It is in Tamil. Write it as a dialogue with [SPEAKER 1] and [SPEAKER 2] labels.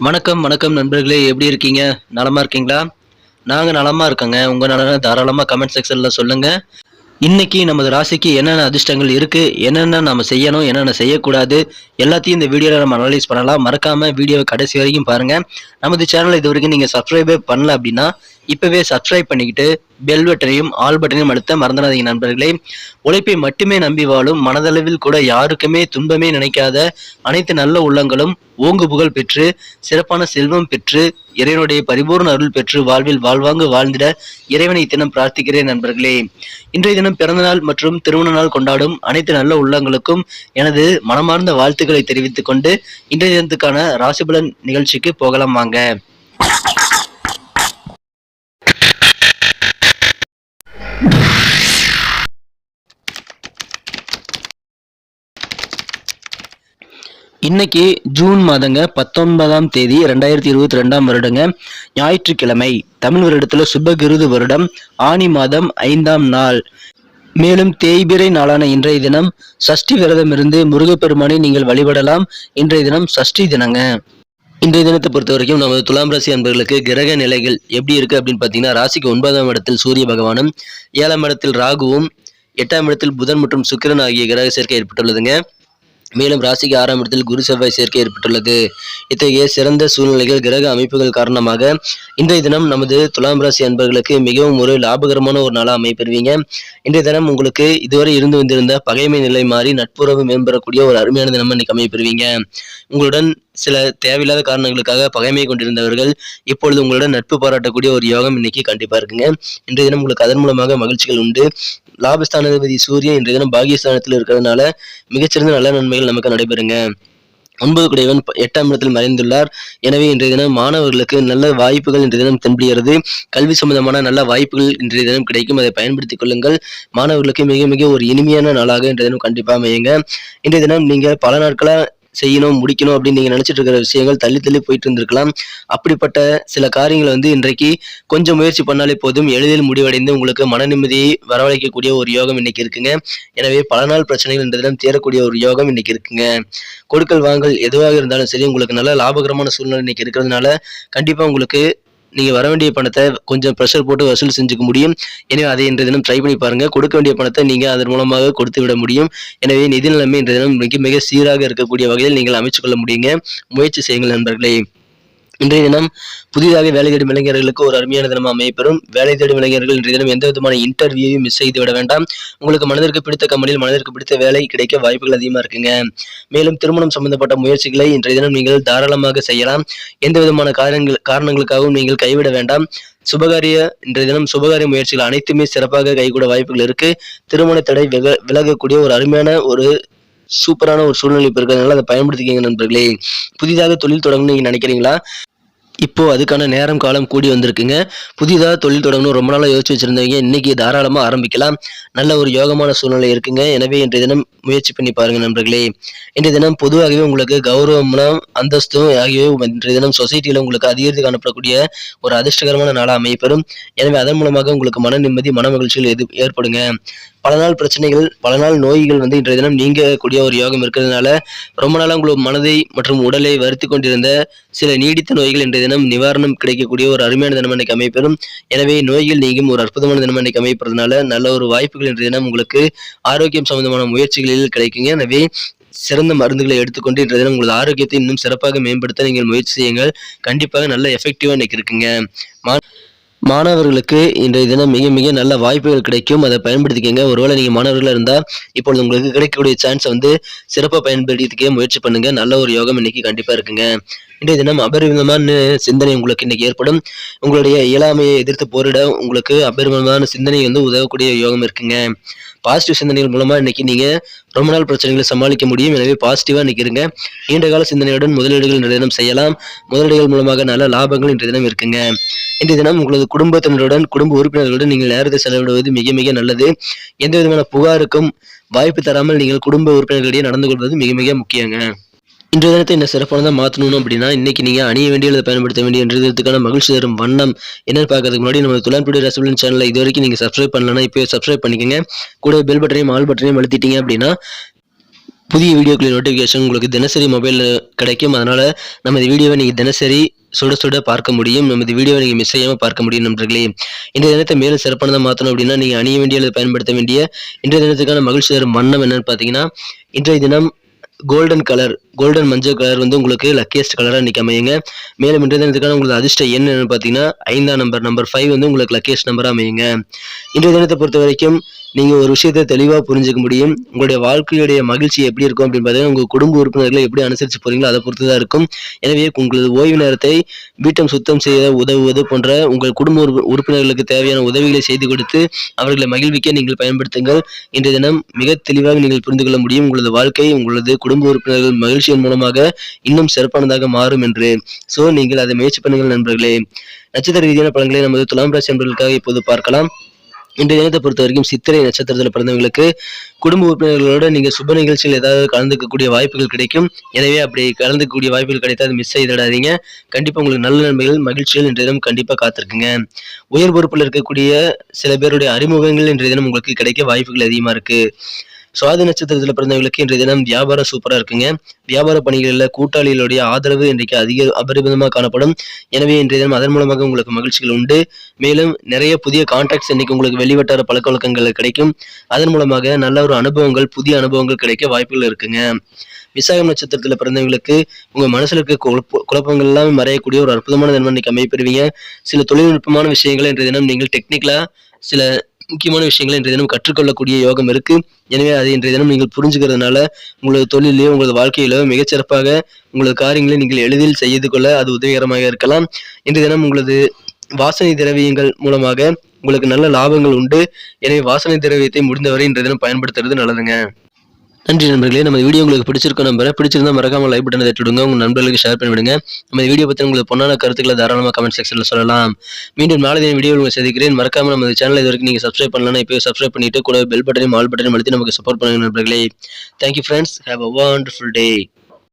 [SPEAKER 1] வணக்கம் வணக்கம் நண்பர்களே. எப்படி இருக்கீங்க? நலமா இருக்கீங்களா? நாங்கள் நலமா இருக்கோங்க. உங்கள் நலனை தாராளமாக கமெண்ட் செக்ஷனில் சொல்லுங்க. இன்னைக்கு நமது ராசிக்கு என்னென்ன அதிர்ஷ்டங்கள் இருக்கு? என்னென்ன நம்ம செய்யணும்? என்னென்ன செய்யக்கூடாது? எல்லாத்தையும் இந்த வீடியோவில் நம்ம அனலைஸ் பண்ணலாம். மறக்காம வீடியோவை கடைசி வரைக்கும் பாருங்க. நமது சேனல் இது வரைக்கும் நீங்கள் சப்ஸ்கிரைபே பண்ணல அப்படின்னா இப்பவே சப்ஸ்கிரைப் பண்ணிக்கிட்டு பெல் பட்டனையும் ஆல் பட்டனையும் அழுத்த மறந்துடாதீங்க நண்பர்களே. உழைப்பை மட்டுமே நம்பி வாழும் மனதளவில் கூட யாருக்குமே துன்பமே நினைக்காத அனைத்து நல்ல உள்ளங்களும் ஓங்கு புகழ் பெற்று சிறப்பான செல்வம் பெற்று இறைவனுடைய பரிபூர்ண அருள் பெற்று வாழ்வில் வாழ்வாங்கு வாழ்ந்திட இறைவனை தினம் பிரார்த்திக்கிறேன் நண்பர்களே. இன்றைய தினம் பிறந்தநாள் மற்றும் திருமண நாள் கொண்டாடும் அனைத்து நல்ல உள்ளங்களுக்கும் எனது மனமார்ந்த வாழ்த்துக்களை தெரிவித்துக் கொண்டு இன்றைய தினத்துக்கான ராசிபலன் நிகழ்ச்சிக்கு போகலாம் வாங்க. இன்னைக்கு ஜூன் மாதங்க பத்தொன்பதாம் தேதி ரெண்டாயிரத்தி இருபத்தி ரெண்டாம் வருடங்க. ஞாயிற்றுக்கிழமை தமிழ் வருடத்துல சுபகிருது வருடம் ஆனி மாதம் ஐந்தாம் நாள். மேலும் தேய்பிறை நாளான இன்றைய தினம் சஷ்டி விரதம் இருந்து முருகப்பெருமானை நீங்கள் வழிபடலாம். இன்றைய தினம் சஷ்டி தினங்க. இன்றைய தினத்தை பொறுத்த வரைக்கும் நமது துலாம் ராசி அன்பர்களுக்கு கிரக நிலைகள் எப்படி இருக்கு அப்படின்னு பார்த்தீங்கன்னா ராசிக்கு ஒன்பதாம் இடத்தில் சூரிய பகவானும் ஏழாம் இடத்தில் ராகுவும் எட்டாம் இடத்தில் புதன் மற்றும் சுக்கிரன் ஆகிய கிரக சேர்க்கை ஏற்பட்டுள்ளதுங்க. மேலும் ராசிக்கு ஆறாம் இடத்தில் குரு செவ்வாய் சேர்க்கை ஏற்பட்டுள்ளது. இத்தகைய சிறந்த சூழ்நிலைகள் கிரக அமைப்புகள் காரணமாக இன்றைய தினம் நமது துலாம் ராசி அன்பர்களுக்கு மிகவும் ஒரு லாபகரமான ஒரு நாளாக அமைப்பெறுவீங்க இன்றைய தினம் உங்களுக்கு இதுவரை இருந்து வந்திருந்த பகைமை நிலை மாறி நட்புறவு மேம்படக்கூடிய ஒரு அருமையான தினம் இன்னைக்கு அமைப்பெறுவீங்க உங்களுடன் சில தேவையில்லாத காரணங்களுக்காக பகைமை கொண்டிருந்தவர்கள் இப்பொழுது உங்களுடன் நட்பு பாராட்டக்கூடிய ஒரு யோகம் இன்னைக்கு கண்டிப்பா இருக்குங்க. இன்றைய தினம் உங்களுக்கு அதன் மூலமாக மகிழ்ச்சிகள் உண்டு. லாபஸ்தானாதிபதி சூரியன் இன்றைய தினம் பாகியஸ்தானத்தில் இருக்கிறதுனால மிகச்சிறந்த நல்ல நன்மைகள் நமக்கு நடைபெறுங்க. ஒன்பது குடையவன் எட்டாம் இடத்தில் மறைந்துள்ளார். எனவே இன்றைய தினம் மாணவர்களுக்கு நல்ல வாய்ப்புகள் இன்றைய தினம் தென்படுகிறது கல்வி சம்பந்தமான நல்ல வாய்ப்புகள் இன்றைய தினம் கிடைக்கும். அதை பயன்படுத்திக் கொள்ளுங்கள். மாணவர்களுக்கு மிக மிக ஒரு இனிமையான நாளாக இன்றைய தினம் கண்டிப்பாக அமையுங்க. இன்றைய தினம் நீங்கள் பல நாட்களாக செய்யணும் முடிக்கணும் அப்படின்னு நீங்க நினைச்சிட்டு இருக்கிற விஷயங்கள் தள்ளி தள்ளி போயிட்டு இருந்திருக்கலாம். அப்படிப்பட்ட சில காரியங்களை வந்து இன்றைக்கு கொஞ்சம் முயற்சி பண்ணாலே போதும். எளிதில் முடிவடைந்து உங்களுக்கு மன நிம்மதியை வரவழைக்கக்கூடிய ஒரு யோகம் இன்னைக்கு இருக்குங்க. எனவே பல நாள் பிரச்சனைகள் இன்றைய தேரக்கூடிய தீரக்கூடிய ஒரு யோகம் இன்னைக்கு இருக்குங்க. கொடுக்கல் வாங்கல் எதுவாக இருந்தாலும் சரி உங்களுக்கு நல்ல லாபகரமான சூழ்நிலை இன்னைக்கு இருக்கிறதுனால கண்டிப்பா உங்களுக்கு நீங்கள் வர வேண்டிய பணத்தை கொஞ்சம் ப்ரெஷர் போட்டு வசூல் செஞ்சுக்க முடியும். எனவே அதை இன்றைய தினம் ட்ரை பண்ணி பாருங்கள் கொடுக்க வேண்டிய பணத்தை நீங்கள் அதன் மூலமாக கொடுத்து விட முடியும். எனவே நிதி நிலைமை இன்றைய தினம் மிக மிக சீராக இருக்கக்கூடிய வகையில் நீங்கள் அமைச்சுக்கொள்ள முடியுங்க. முயற்சி செய்யுங்கள் நண்பர்களே. இன்றைய தினம் புதிதாக வேலை தேடும் இளைஞர்களுக்கு ஒரு அருமையான தினம் அமையப்பெறும். வேலை தேடும் இளைஞர்கள் இன்றைய தினம் எந்த விதமான இன்டர்வியூவையும் மிஸ் செய்து விட வேண்டாம். உங்களுக்கு மனதிற்கு பிடித்த கம்பெனியில் மனதிற்கு பிடித்த வேலை கிடைக்க வாய்ப்புகள் அதிகமாக இருக்குங்க. மேலும் திருமணம் சம்பந்தப்பட்ட முயற்சிகளை இன்றைய தினம் நீங்கள் தாராளமாக செய்யலாம். எந்த விதமான காரணங்கள் காரணங்களுக்காகவும் நீங்கள் கைவிட வேண்டாம். சுபகாரிய இன்றைய தினம் சுபகாரிய முயற்சிகள் அனைத்துமே சிறப்பாக கைகூட வாய்ப்புகள் இருக்கு. திருமண தடை விக விலகக்கூடிய ஒரு அருமையான ஒரு சூப்பரான ஒரு சூழ்நிலை இப்ப இருக்கிறதுனால அதை பயன்படுத்திக்கங்க நண்பர்களே. புதிதாக தொழில் தொடங்கணும்னு நீங்க நினைக்கிறீங்களா? இப்போது அதுக்கான நேரம் காலம் கூடி வந்திருக்குங்க. புதிதாக தொழில் தொடங்கணும். ரொம்ப நாளாக யோசிச்சு வச்சிருந்தவங்க இன்றைக்கி தாராளமாக ஆரம்பிக்கலாம். நல்ல ஒரு யோகமான சூழ்நிலை இருக்குங்க. எனவே இன்றைய தினம் முயற்சி பண்ணி பாருங்கள் நண்பர்களே. இன்றைய தினம் பொதுவாகவே உங்களுக்கு கௌரவமும் அந்தஸ்தும் ஆகியவை இன்றைய தினம் சொசைட்டியில் உங்களுக்கு அதிகரித்து காணப்படக்கூடிய ஒரு அதிர்ஷ்டகரமான நாளாக அமையப்பெறும். எனவே அதன் மூலமாக உங்களுக்கு மன நிம்மதி மன மகிழ்ச்சிகள் எது ஏற்படுங்க. பல நாள் பிரச்சனைகள் பல நாள் நோய்கள் வந்து இன்றைய தினம் நீங்கக்கூடிய ஒரு யோகம் இருக்கிறதுனால ரொம்ப நாளாக உங்களுக்கு மனதை மற்றும் உடலை வருத்தி கொண்டிருந்த சில நீடித்த நோய்கள் இன்றைய தினம் நிவாரணம் கிடைக்கக்கூடிய ஒரு அருமையான தினம் இன்னைக்கு அமைப்பெறும் எனவே நோய்கள் நீங்கும் ஒரு அற்புதமான தினம் இன்னைக்கு அமைப்பதுனால நல்ல ஒரு வாய்ப்புகள் இன்றைய தினம் உங்களுக்கு ஆரோக்கியம் சம்பந்தமான முயற்சிகளில் கிடைக்குங்க. எனவே சிறந்த மருந்துகளை எடுத்துக்கொண்டு இன்றைய தினம் உங்களது ஆரோக்கியத்தை இன்னும் சிறப்பாக மேம்படுத்த நீங்கள் முயற்சி செய்யுங்கள். கண்டிப்பாக நல்ல எஃபெக்டிவாக இன்னைக்கு இருக்குங்க. மா மாணவர்களுக்கு இன்றைய தினம் மிக மிக நல்ல வாய்ப்புகள் கிடைக்கும். அதை பயன்படுத்திக்கங்க. ஒருவேளை நீங்கள் மாணவர்களாக இருந்தால் இப்பொழுது உங்களுக்கு கிடைக்கக்கூடிய சான்ஸை வந்து சிறப்பாக பயன்படுத்திக்க முயற்சி பண்ணுங்கள் நல்ல ஒரு யோகம் இன்னைக்கு கண்டிப்பாக இருக்குங்க. இன்றைய தினம் அபரிமிதமான சிந்தனை உங்களுக்கு இன்னைக்கு ஏற்படும். உங்களுடைய இயலாமையை எதிர்த்து போரிட உங்களுக்கு அபரிமிதமான சிந்தனை வந்து உதவக்கூடிய யோகம் இருக்குங்க. பாசிட்டிவ் சிந்தனைகள் மூலமாக இன்னைக்கு நீங்கள் ரொம்ப நாள் பிரச்சனைகளை சமாளிக்க முடியும். எனவே பாசிட்டிவாக இன்னைக்கு இருங்க. நீண்ட கால சிந்தனையுடன் முதலீடுகள் இன்றைய தினம் செய்யலாம். முதலீடுகள் மூலமாக நல்ல லாபங்கள் இன்றைய தினம் இருக்குங்க. இன்றைய தினம் உங்களது குடும்பத்தினருடன் குடும்ப உறுப்பினர்களுடன் நீங்கள் நேரத்தை செலவிடுவது மிக மிக நல்லது. எந்த விதமான புகாருக்கும் வாய்ப்பு தராமல் நீங்கள் குடும்ப உறுப்பினர்களிடையே நடந்து கொள்வது மிக மிக முக்கியங்க. இன்றைய தினத்தை என்ன சிறப்பானதாக மாற்றணும் அப்படின்னா இன்றைக்கி நீங்கள் அணிய வேண்டிய அல்லது பயன்படுத்த வேண்டிய இன்றைய தினத்துக்கான மகிழ்ச்சி தரும் வண்ணம் என்னென்னு பார்க்கறதுக்கு முன்னாடி நம்ம துலான்புடி ரசபலன் சேனலை இது வரைக்கும் நீங்கள் சப்ஸ்கிரைப் பண்ணலன்னா இப்போ சப்ஸ்கிரைப் பண்ணிக்கங்க. கூட பெல் பட்டனையும் ஆல் பட்டனையும் அழுத்திட்டீங்க அப்படின்னா புதிய வீடியோக்களின் நோட்டிஃபிகேஷன் உங்களுக்கு தினசரி மொபைலில் கிடைக்கும். அதனால் நம்ம இந்த வீடியோவை நீங்கள் தினசரி சுட சுட பார்க்க முடியும். நமது வீடியோவை நீங்கள் மிஸ் செய்யாமல் பார்க்க முடியும் நண்பர்களே. இன்றைய தினத்தை மேலும் சிறப்பானதாக மாற்றணும் அப்படின்னா நீங்கள் அணிய வேண்டிய அல்லது பயன்படுத்த வேண்டிய இன்றைய தினத்துக்கான மகிழ்ச்சி தரும் வண்ணம் என்னன்னு பார்த்தீங்கன்னா இன்றைய தினம் கோல்டன் கலர் கோல்டன் மஞ்சள் கலர் வந்து உங்களுக்கு லக்கியஸ்ட் கலராக இன்றைக்கி அமையுங்க. மேலும் இன்றைய தினத்துக்கான உங்களுக்கு அதிர்ஷ்ட எண் என்னன்னு பார்த்தீங்கன்னா ஐந்தாம் நம்பர் நம்பர் ஃபைவ் வந்து உங்களுக்கு லக்கியஸ்ட் நம்பராக அமையுங்க. இன்றைய தினத்தை பொறுத்த வரைக்கும் நீங்கள் ஒரு விஷயத்தை தெளிவாக புரிஞ்சுக்க முடியும். உங்களுடைய வாழ்க்கையுடைய மகிழ்ச்சி எப்படி இருக்கும் அப்படின்னு பார்த்தீங்கன்னா உங்கள் குடும்ப உறுப்பினர்களை எப்படி அனுசரித்து போகிறீங்களோ அதை பொறுத்து தான் இருக்கும். எனவே உங்களது ஓய்வு நேரத்தை வீட்டம் சுத்தம் செய்ய உதவுவது போன்ற உங்கள் குடும்ப உறுப்பு- உறுப்பினர்களுக்கு தேவையான உதவிகளை செய்து கொடுத்து அவர்களை மகிழ்விக்க நீங்கள் பயன்படுத்துங்கள். இன்றைய தினம் மிக தெளிவாக நீங்கள் புரிந்து கொள்ள முடியும் உங்களது வாழ்க்கை உங்களது குடும்ப உறுப்பினர்கள் மகிழ்ச்சியின் மூலமாக இன்னும் சிறப்பானதாக மாறும் என்று. ஸோ நீங்கள் அதை முயற்சி பண்ணுங்கள் நண்பர்களே. நட்சத்திர ரீதியான பலன்களை நமது துலாம் ராசி நண்பர்களுக்காக இப்போது பார்க்கலாம். இன்றைய தினத்தை பொறுத்த வரைக்கும் சித்திரை நட்சத்திரத்தில் பிறந்தவங்களுக்கு குடும்ப உறுப்பினர்களோட நீங்க சுப நிகழ்ச்சியில் ஏதாவது கலந்துக்கக்கூடிய வாய்ப்புகள் கிடைக்கும். எனவே அப்படி கலந்துக்கக்கூடிய வாய்ப்புகள் கிடைத்தா அது மிஸ் செய்திடாதீங்க கண்டிப்பா உங்களுக்கு நல்ல நன்மைகள் மகிழ்ச்சிகள் இன்றைய தினம் கண்டிப்பா காத்திருக்குங்க. உயர் பொறுப்பில் இருக்கக்கூடிய சில பேருடைய அறிமுகங்கள் இன்றைய தினம் உங்களுக்கு கிடைக்க வாய்ப்புகள் அதிகமா இருக்கு. சுவாதி நட்சத்திரத்தில் பிறந்தவங்களுக்கு இன்றைய தினம் வியாபாரம் சூப்பராக இருக்குங்க. வியாபார பணிகளில் கூட்டாளிகளுடைய ஆதரவு இன்றைக்கு அதிக அபரிமிதமாக காணப்படும். எனவே இன்றைய தினம் அதன் மூலமாக உங்களுக்கு மகிழ்ச்சிகள் உண்டு. மேலும் நிறைய புதிய கான்டாக்ட்ஸ் இன்னைக்கு உங்களுக்கு வெளிவட்டார பழக்க வழக்கங்கள் கிடைக்கும். அதன் மூலமாக நல்ல ஒரு அனுபவங்கள் புதிய அனுபவங்கள் கிடைக்க வாய்ப்புகள் இருக்குங்க. விசாகம் நட்சத்திரத்தில் பிறந்தவங்களுக்கு உங்கள் மனசில் இருக்க குழப்பங்கள் எல்லாமே மறையக்கூடிய ஒரு அற்புதமான தினம் இன்னைக்கு அமைப்பெறுவீங்க சில தொழில்நுட்பமான விஷயங்களை இன்றைய தினம் நீங்கள் டெக்னிக்கலாக சில முக்கியமான விஷயங்களை இன்றைய தினம் கற்றுக்கொள்ளக்கூடிய யோகம் இருக்கு. எனவே அதை இன்றைய தினம் நீங்கள் புரிஞ்சுக்கிறதுனால உங்களது தொழிலையோ உங்களது வாழ்க்கையிலோ மிகச்சிறப்பாக உங்களது காரியங்களை நீங்கள் எளிதில் செய்து கொள்ள அது உதவிகரமாக இருக்கலாம். இன்றைய தினம் உங்களது வாசனை திரவியங்கள் மூலமாக உங்களுக்கு நல்ல லாபங்கள் உண்டு. எனவே வாசனை திரவியத்தை முடிந்தவரை இன்றைய தினம் பயன்படுத்துறது நல்லதுங்க. நன்றி நண்பர்களே. நம்ம வீடியோ உங்களுக்கு பிடிச்சிருக்கோம் நம்புறேன். பிடிச்சிருந்தா மறக்காம லைக் பட்டனை தட்டிடுங்க உங்கள் நண்பர்களுக்கு ஷேர் பண்ணிவிடுங்க. நம்ம இந்த வீடியோ பற்றி உங்களுக்கு பொண்ணான கருத்துக்களை தாராளமாக கமெண்ட் செக்ஷனில் சொல்லலாம். மீண்டும் நாளை தின வீடியோ உங்களுக்கு சந்திக்கிறேன். மறக்காம நம்ம சேனல் இது வரைக்கும் நீங்கள் சப்ஸ்கிரைப் பண்ணலாம் இப்போ சப்ஸ்கிரைப் பண்ணிட்டு கூட பெல் பட்டனையும் ஆல் பட்டனையும் அழுத்தி நமக்கு சப்போர்ட் பண்ணுங்க நண்பர்களே. Thank you friends have a wonderful day